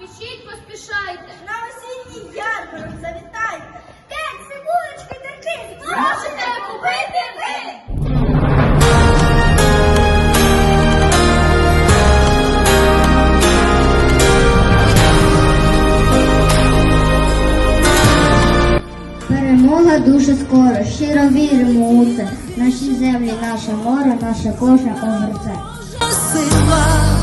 спішіть, поспішайте. На осінній ярмарок завітайте. Кекси, булочки, терки. Можете купити ви. Перемога дуже скоро, щиро віримо у це. Наші землі, наше море, наше кожне озерце. сила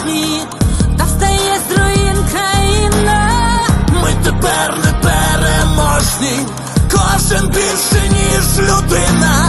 порожні, та встає з руїн країна. Ми тепер не переможні, кожен більше, ніж людина.